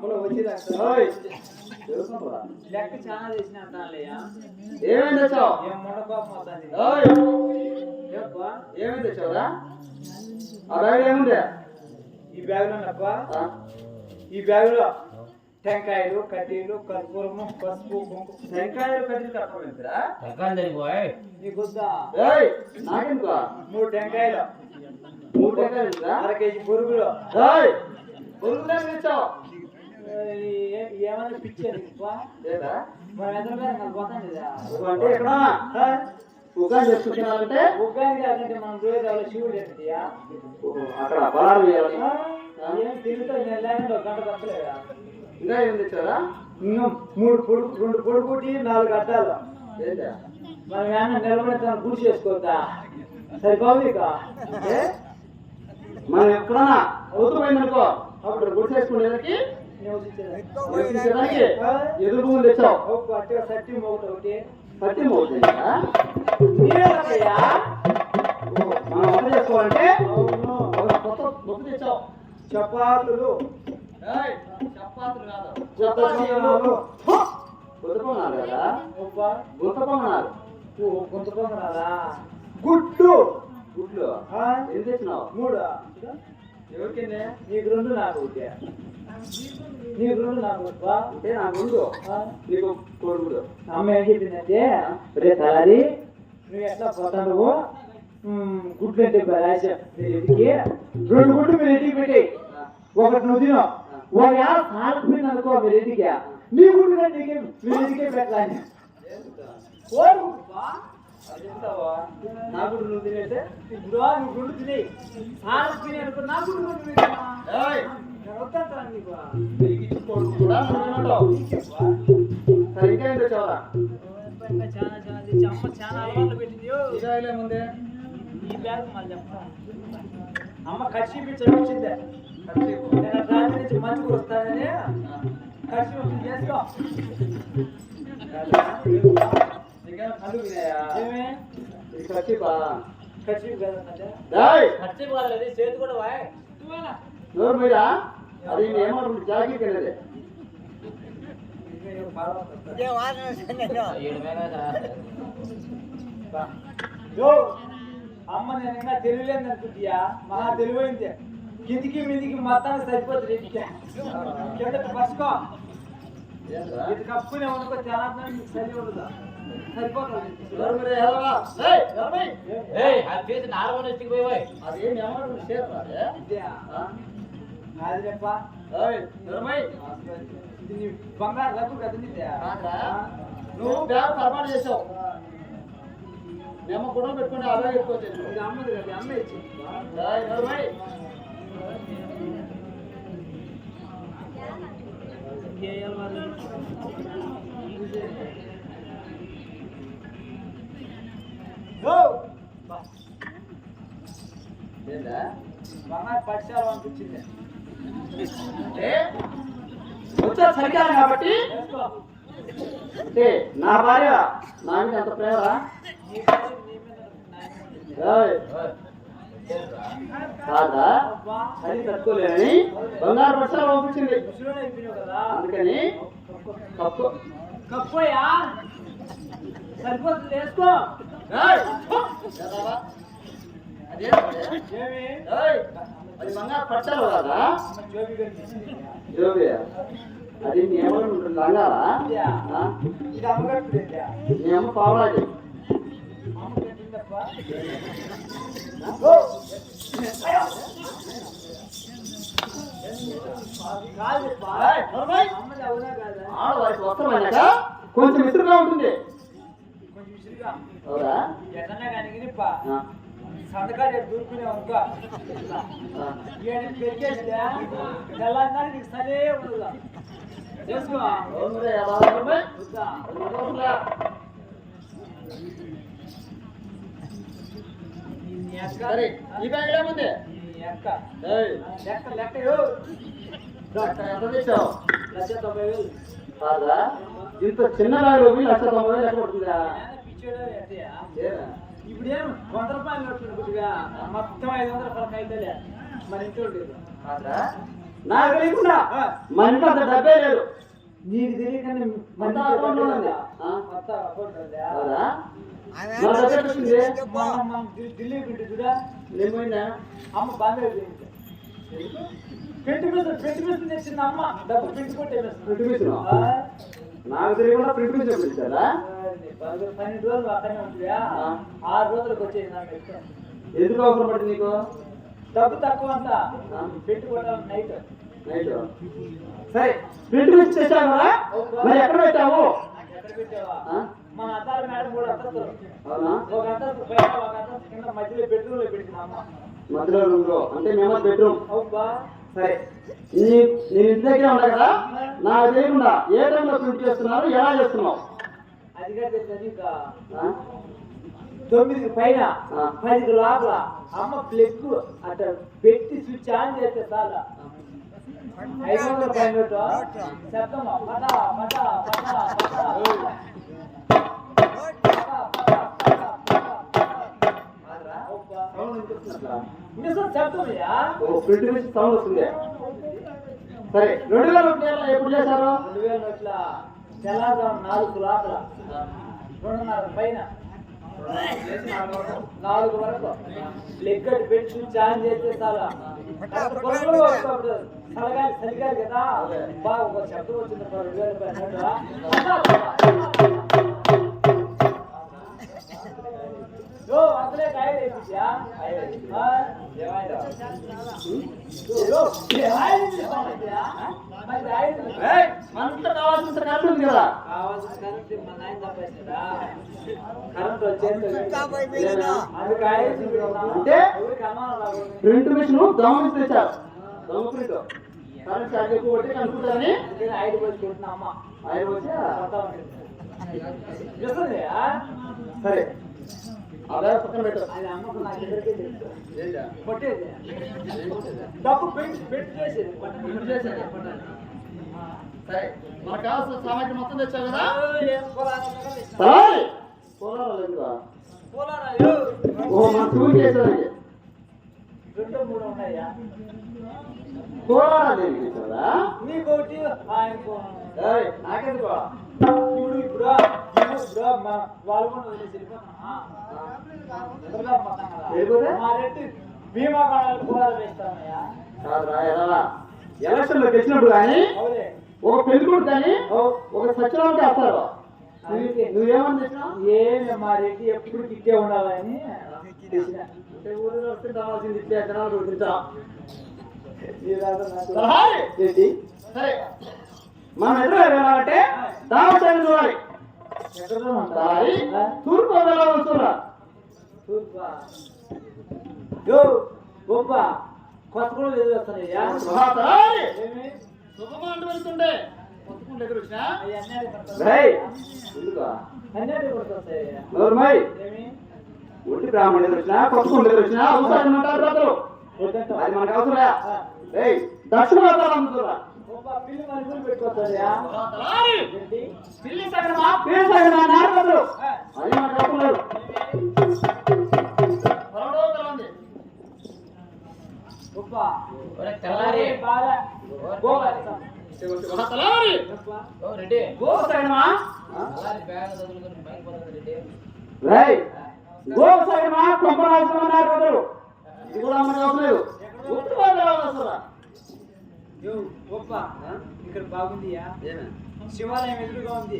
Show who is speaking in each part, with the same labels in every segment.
Speaker 1: పంపలో వచ్చిందా?
Speaker 2: ఓయ్.
Speaker 1: లెక్క చాలా చేసిన
Speaker 2: ఏమైంది.
Speaker 1: ఏబ్బా,
Speaker 2: ఏమైంది తెచ్చావురా? ఆ బ్యాగ్ ఏముంది?
Speaker 1: ఈ బ్యాగులో ఉన్నప్పా
Speaker 2: ఆ?
Speaker 1: ఈ బ్యాగులో టెంకాయలు కడ్డీలు కర్పూరము పసుపు
Speaker 2: టెంకాయలు కట్టి కట్టమంటారా
Speaker 1: నీకు వద్దా
Speaker 2: ఏయ్! నాకెందుకు
Speaker 1: మూడు టెంకాయలు.
Speaker 2: మూడు టెంకాయలు?
Speaker 1: అర కేజీ పురుగులు.
Speaker 2: ఏయ్! బొరుగులు ఏమి తెచ్చావు?
Speaker 1: ఏ- ఏమన్నా పిచ్చారు
Speaker 2: ఉగాది చేసుకుంటున్నారంటే?
Speaker 1: ఉగ్గాని కాదంటే మనం రోజు శివుడు ఏంటియా
Speaker 2: అక్కడ బలాలు
Speaker 1: తిరుగుతా ఒక గంట తప్పలేదా
Speaker 2: ఇంకా ఏం తెచ్చారా?
Speaker 1: ఇంకా మూడు పొడుగు రెండు పొడుగుటి నాలుగు అడ్డాలు
Speaker 2: ఏంటా?
Speaker 1: మనం ఏమన్నా నిలబడి గుడి చేసుకోవద్దా? సరిపోదు ఇక.
Speaker 2: మనం ఎక్కడన్నా అవుతుపోయిందనుకో అప్పుడు గుర్తు చేసుకునేదానికి ఎదురు భూములు తెచ్చావు.
Speaker 1: సట్టి ఒకటి ఒకటి
Speaker 2: మోగుతుందా
Speaker 1: మీరేనయ్యా
Speaker 2: మనం వంట చేసుకోవాలంటే? కొత్త బొక్కు తెచ్చావు.
Speaker 1: చపాతులు.
Speaker 2: కాదు. కదా? గుడ్లు.
Speaker 1: ఆ?
Speaker 2: ఏం తెచ్చినావు?
Speaker 1: మూడు?
Speaker 2: ఎవరికి
Speaker 1: నీకు రెండు నాకు ఒకటి
Speaker 2: అంటే నా
Speaker 1: ఆ?
Speaker 2: నీకు కొడుకుడు
Speaker 1: అమ్మ ఏం చెప్పిందంటే రే తలారి నువ్వు ఎట్లా పోతావు గుడ్లు అంటే ఇంటికి రెండు గుడ్లు మీరు ఇంటికి పెట్టి ఒకటి నువ్వు తిను ఒక యాభై సాలిపోయింది అనుకో మీరు ఇంటికి నీ గుడ్లు నీకే మీరు ఇంటికే పెట్టాలి కోడి గుడ్డు బా.
Speaker 2: అది చెప్తావా నా గుడ్డు నువ్వు తినేస్తే
Speaker 1: ఇప్పుడు నువ్వు గుడ్డు తిని సాలిపోయి అనుకో నా గుడ్డు గుడ్డు
Speaker 2: కొడుకు కూడా నువ్వు తినమంటావు. సరే ఇంకా ఏం తెచ్చావా
Speaker 1: చాలా చాలా తెచ్చి అమ్మ చాలా అలవాట్లు పెట్టింది
Speaker 2: ఏముంది
Speaker 1: ఈ బ్యాగ్ మళ్ళీ అమ్మ కచ్చి పిచ్చిందే నేను రాత్రి నుంచి మంచిగా వస్తానని కచ్చి పిచ్చి చేసుకో కచ్చి కాదు చేతి కూడా వాయ్
Speaker 2: నోరు మీరా? అది ఏమంటుంది జాకెట్ అనేది
Speaker 1: యో అమ్మ నేను ఇంకా తెలియలేదు అనుకుంటియా మహా తెలివైంది. కిందికి మీదికి మొత్తానికి సరిపోతుంది కింద పసుకో? ఇది కప్పునే అనుకో చాలా సరి ఉండదు. సరిపోతుంది.
Speaker 2: నోరు మీరా? ఎదవా? ఏయ్, ఎదవై. అది ఏం రాదే?
Speaker 1: ఇదే నీ బంగారు డబ్బు కదా నీదే
Speaker 2: కాదురా. నువ్వు బ్యాగ్ పొరపాటు చేసావు మేము కూడా పెట్టుకుని చేసావు
Speaker 1: ఇది అమ్మది కదా అమ్మ ఇచ్చింది.
Speaker 2: ఏంటా?
Speaker 1: బంగారు పక్షాలు పంపించింది
Speaker 2: అంటే వచ్చే చలికాలం కాబట్టి. అంటే నా భార్య నా మీద ఎంత ప్రేమరా?
Speaker 1: నీ పేరు నీ మీద ఉంటుంది, నా మీద ఉంటుంది.
Speaker 2: ఏయ్, కాదా?
Speaker 1: అబ్బా,
Speaker 2: చలి తట్టుకోలేని బంగారు వర్షాలు పంపించింది. అందుకని కప్పు.
Speaker 1: కప్పోయా? సరిపోతుంది వేసుకో.
Speaker 2: అది బంగారు పట్టాలు కదా? అది లంగాలా?
Speaker 1: ఇది
Speaker 2: పావలాది ఆడవారికి కొంచెం ఇసురుగా ఉంటుంది.
Speaker 1: కొంచెం విసురుగా.
Speaker 2: అవురా
Speaker 1: ఎట్లన్నా కానీ గిరిప్ప
Speaker 2: ఆ,
Speaker 1: సంతకాలు దూరుకునే అనుకో
Speaker 2: ఆ.
Speaker 1: ఏడు పెరిగేస్తే తెల్లందా నీకు సరే ఉండదు
Speaker 2: సరే ఈ బ్యాగ్ ఏముంది
Speaker 1: లెక్క లెక్క.
Speaker 2: అక్కడ ఎంత తెచ్చావు?
Speaker 1: లక్ష తొంభై వేలు.
Speaker 2: కాదా? ఇంత చిన్న బ్యాగ్లోకి లక్ష తొంభై వేలు ఎక్కడ పడుతుందా
Speaker 1: ఇప్పుడు ఏం వంద రూపాయలు నోట్లు కొద్దిగా. మొత్తం ఐదు వందల రూపాయలకి అయితేలే మన ఇంట్లో?
Speaker 2: నాకు తెలియకుండా మన ఇంట్లో అంత డబ్బే లేదు.
Speaker 1: నీకు
Speaker 2: ఉంది.
Speaker 1: మొత్తం అకౌంట్ ఉందా? ఢి- ఢిల్లీ బిడ్డ కూడా
Speaker 2: ఏమైందా
Speaker 1: అమ్మ బాగా పోయింది పెట్టి మీద పెట్టి మీద తెచ్చింది అమ్మ. డబ్బు పెట్టి కొట్టే
Speaker 2: ప్రింట్ మిషన్ నాకు తెలియకుండా ప్రింట్ పిలిచారా
Speaker 1: పన్నెండు రోజులు అక్కడనే ఉంటుందా
Speaker 2: ఆ.
Speaker 1: ఆరు రోజులకు వచ్చేది నాకు.
Speaker 2: ఎందుకు అవసరం పడింది నీకు?
Speaker 1: డబ్బు తక్కువ అంతా నైట్.
Speaker 2: నైట్? సరే ప్రింట్ కదా మరి ఎక్కడ పెట్టావు?
Speaker 1: ఎక్కడ పెట్టావా? మా మేడం కూడా
Speaker 2: అవునా?
Speaker 1: ఒక అంతస్తు పైన ఒక అంతస్తు కింద మధ్యలో బెడ్రూమ్లో పెట్టింది అమ్మ.
Speaker 2: మధ్యలో రూమ్లో. అంటే మేము బెడ్రూమ్ సరే. నీ నేను ఇంటి దగ్గర ఉన్నా కదా నాకు తెలియకుండా ఏ టైంలో ప్రింట్ చేస్తున్నారు ఎలా చేస్తున్నావు?
Speaker 1: అది నీకు
Speaker 2: ఆ?
Speaker 1: తొమ్మిదికి పైన. పదికి లోపల అమ్మ ప్లగ్ అట్లా పెట్టి స్విచ్ ఆన్ చేస్తే చాలా. ఐదు వందల పైన పట పట పట పట
Speaker 2: సౌండ్ వస్తుంది. సరే రెండు వేల ఒకటి నెలలో ఎప్పుడు చేశారు?
Speaker 1: రెండు వేల నోట్ల తెల్లవారుజాము నాలుగు లోపల. రెండున్నర పైన. నాలుగు వరకు. లెక్కటి పెట్టి ఆన్ చేస్తే చాలా. చలిగాలి కదా. బాగా ఒక శబ్దం వచ్చింది. ఒక రెండు. వేల
Speaker 2: కరెంట్
Speaker 1: వచ్చేది అందుకు ఆయిల్ తీసుకున్నాము.
Speaker 2: అంటే? ప్రింట్ మిషన్ మిషన్ తెచ్చారు. దొంగ ప్రింట్ కరెంట్ ఛార్జ్ ఎక్కువ కొట్టి కనుక్కుంటారని
Speaker 1: అందుకని ఆయిల్ పోసి కొట్టిన అమ్మ.
Speaker 2: ఆయన వచ్చా? సరే. పెట్టు
Speaker 1: డబ్బు పెట్టి పెట్టి చేసేది.
Speaker 2: సరే మనకు కావాల్సిన సామాగ్రి మొత్తం తెచ్చావు కదా
Speaker 1: కదా?
Speaker 2: పోరాడాలి ఎందుకు?
Speaker 1: పోలారా, యో.
Speaker 2: ఓ మన టూర్
Speaker 1: రెండు మూడు ఉన్నాయా
Speaker 2: పోరాడాలి దేనికి తెచ్చావురా?
Speaker 1: నీకోటి ఆయనకు
Speaker 2: ఏయ్, నాకెందుకు
Speaker 1: ఇప్పుడు ఇప్పుడు
Speaker 2: ఎలక్షన్లో తెచ్చినప్పుడు కానీ ఒక పెళ్ళికొడు కానీ ఒక సత్యనారాయణ చేస్తారు. నువ్వేమని
Speaker 1: ఏమి మా రెడ్డి ఎప్పుడు కిట్టే ఉండాలని
Speaker 2: ఇచ్చే జనాలు? సరే మనం ఎదురు వెళ్ళాలంటే దావసాన్ని చూడాలి. తూర్పు
Speaker 1: తూర్పా? యో, గొప్ప కొత్త కూడా ఎదురొస్తున్నాయ్యా ఏమి?
Speaker 2: శుభమాండ వెళ్తుండే కొట్టుకుంటే ఎదురు వచ్చినా?
Speaker 1: అవి అన్యాయం
Speaker 2: రేయ్,
Speaker 1: పడుతుంది
Speaker 2: ఎందుకు
Speaker 1: అన్యాయం పడుతుందయ్యా
Speaker 2: నోర్మై
Speaker 1: ఏమి?
Speaker 2: ఒంటి బ్రాహ్మణుడు ఎదురు వచ్చినా కొట్టుకుంటే ఎదురు వచ్చినా అవసరం ఉంటారు రాత్రులు? అది మనకు అవసరం దక్షిణ
Speaker 1: గొప్ప పిల్లి ఏంటి?
Speaker 2: పిల్లి నారదులు
Speaker 1: ఆ,
Speaker 2: అది తెలంది
Speaker 1: గొప్ప.
Speaker 3: తెల్లారి. ఓ రెడ్డి.
Speaker 2: గో
Speaker 3: రెడ్డి.
Speaker 2: రేయ్ గో సగనమా కొంపరాజు నారదులు ఇది కూడా మనకు అవసరం లేదు అవసరం
Speaker 1: యో, గొప్ప ఇక్కడ బాగుందియా? శివాలయం ఎదురుగా ఉంది.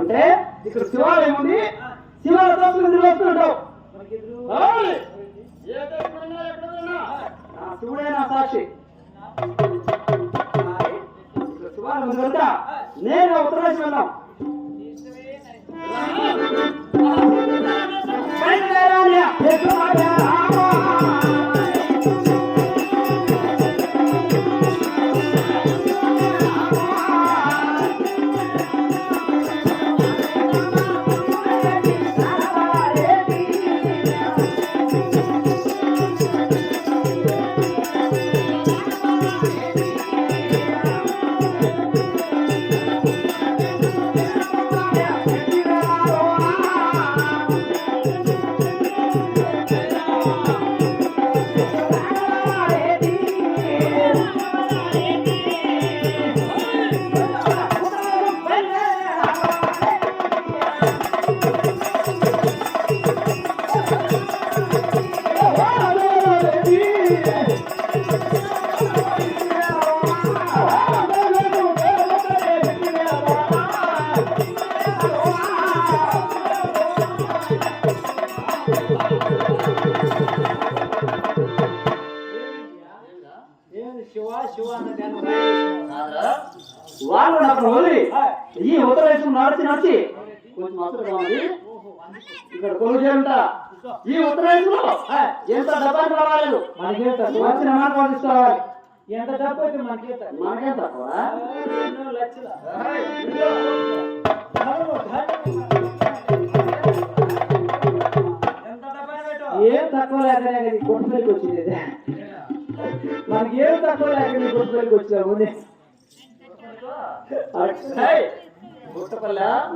Speaker 4: అంటే ఇక్కడ శివాలయం ఉంది. శివాలయం వస్తుంటావు సాక్షి.
Speaker 1: హాయ్.
Speaker 4: ఇక్కడ శివాలయం ఉంది కనుక నేను ఉత్తరాసి వెళ్ళాం Yeah. చేయంట ఈ ఉత్తరేశంలో ఎంత డబ్బాకి రాలేదు
Speaker 1: మనకే తక్కువ?
Speaker 4: వచ్చిన మాట
Speaker 1: ఎంత డబ్బు అయితే మనకే
Speaker 4: మనకేం తక్కువ.
Speaker 1: ఏం తక్కువ లేకనే ఈ కొట్టుపల్లికి వచ్చింది. మనకి ఏం తక్కువ లేక నీ కొట్టుపల్లికి వచ్చాము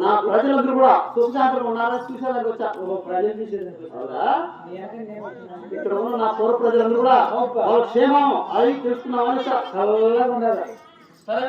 Speaker 4: నా ప్రజలందరూ కూడా సుఖశాంతులు ఉన్నారా చూసేదానికి వచ్చా
Speaker 1: ప్రజలు
Speaker 4: ఇక్కడ ఉన్న నా పూర్వ ప్రజలందరూ కూడా వాళ్ళ క్షేమం అది తెలుసుకున్నామని
Speaker 1: చల్లగా ఉండాలి
Speaker 4: సరే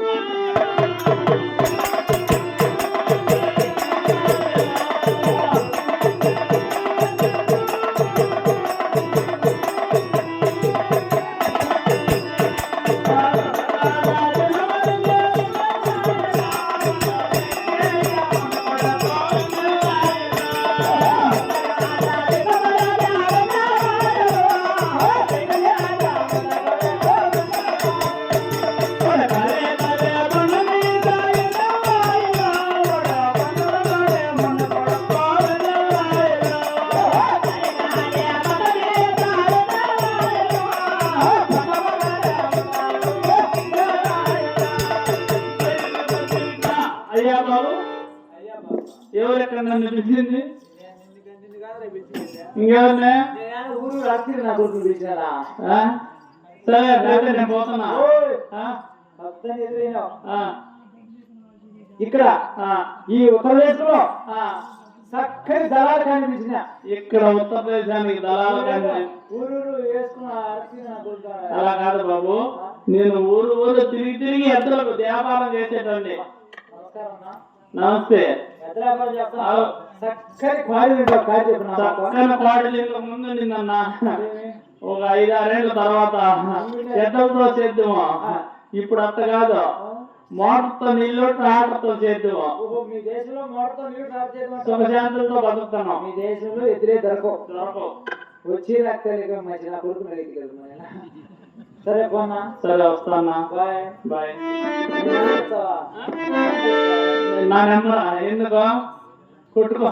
Speaker 4: Thank you. నన్ను పిలిచింది?
Speaker 1: ఊరు రాత్రి నా కొడుకు పిలిచారా?
Speaker 4: ఆ? సరే నేను పోతున్నా.
Speaker 1: ఇక్కడ
Speaker 4: ఆ.
Speaker 1: ఈ ఉత్తరప్రదేశ్లో
Speaker 4: ఆ.
Speaker 1: చక్కని దళాలు కనిపించిన.
Speaker 4: ఇక్కడ ఉత్తరప్రదేశానికి దళాలు కానీ
Speaker 1: ఊరు వేసుకున్న
Speaker 4: అలా కాదు బాబు. నేను ఊరు ఊరు తిరిగి తిరిగి ఎద్దులకు వ్యాపారం చేసేటండి. నమస్తే.
Speaker 1: చక్కని కాదు
Speaker 4: ముందు నిన్న ఒక ఐదారేళ్ళ తర్వాత ఎద్దులతో చేద్దాము? ఇప్పుడు అత్త కాదు. మోటార్తో నీళ్ళు ట్రాక్టర్తో చేద్దాము?
Speaker 1: మీ దేశంలో మోడతో నీళ్ళు ట్రాప్ చేయడం
Speaker 4: సుఖశాంతులతో బతుకుతున్నాం.
Speaker 1: మీ దేశంలో ఎదురే దొరకవు.
Speaker 4: దొరకవు.
Speaker 1: వచ్చి నాకు తెలియక మంచి నా కొడుకు నడికి సరే పోనా?
Speaker 2: సరే వస్తానా?
Speaker 1: బాయ్.
Speaker 2: బాయ్? నా నెంబర్? ఎందుకో? కొట్టుకో.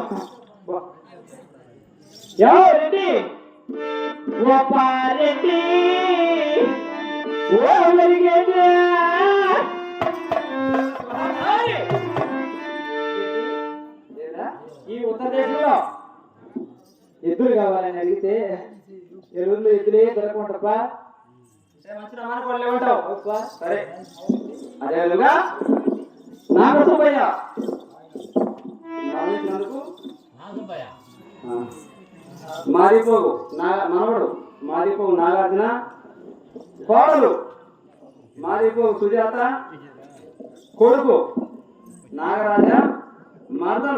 Speaker 2: రెడ్డి. ఓ వెలిగేది?
Speaker 1: ఈ ఉత్తర దేశంలో ఎద్దులు కావాలని అడిగితే ఎరువులు ఎద్దులే దొరకమంటారప్పా మంచి మనకోళ్ళే ఉంటావు అబ్బా.
Speaker 2: సరే. అదే విధంగా నాకు సుబ్బయ్య
Speaker 3: నాగసుబ్బయ్య.
Speaker 2: మాదిపోగు నా మనవడు. మాదిపోగు నాగార్జున. కోడలు. మాదిపోగు సుజాత. కొడుకు. నాగరాజ. మరదలు.